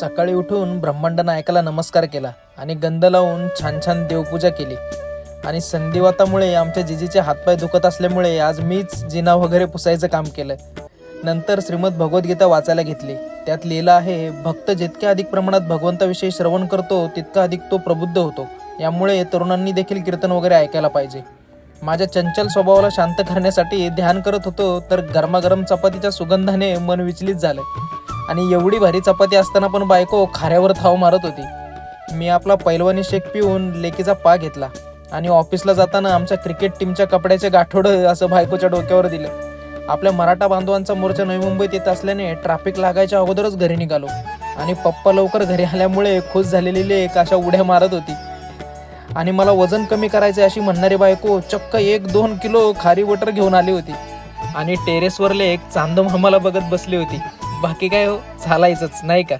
सकाळी उठून ब्रह्मांड नायकाला नमस्कार केला आणि गंध लावून छान छान देवपूजा केली. आणि संधिवातामुळे आमच्या जिजीचे हातपाय दुखत असल्यामुळे आज मीच जिना वगैरे पुसायचं काम केलं. नंतर श्रीमद भगवद्गीता वाचायला घेतली. त्यात लिहिलं आहे भक्त जितक्या अधिक प्रमाणात भगवंताविषयी श्रवण करतो तितका अधिक तो प्रबुद्ध होतो. यामुळे तरुणांनी देखील कीर्तन वगैरे ऐकायला पाहिजे. माझ्या चंचल स्वभावाला शांत करण्यासाठी ध्यान करत होतो तर गरमागरम चपातीच्या सुगंधाने मन विचलित झालं. आणि एवढी भारी चपाती असताना पण बायको खाऱ्यावर थाव मारत होती. मी आपला पैलवानी शेक पिऊन लेकीचा पा घेतला आणि ऑफिसला जाताना आमच्या क्रिकेट टीमच्या कपड्याचे गाठोडं असं बायकोच्या डोक्यावर दिलं. आपल्या मराठा बांधवांचा मोर्चा नवी मुंबईत येत असल्याने ट्रॅफिक लागायच्या अगोदरच घरी निघालो आणि पप्पा लवकर घरी आल्यामुळे खुश झालेली लेक अशा उड्या मारत होती. आणि मला वजन कमी करायचे अशी म्हणणारी बायको चक्क एक दोन किलो खारी वटर घेऊन आली होती. आणि टेरेसवरले एक चांदम आम्हाला बघत बसली होती. बाकी काय हो? चालायचंच नाही का?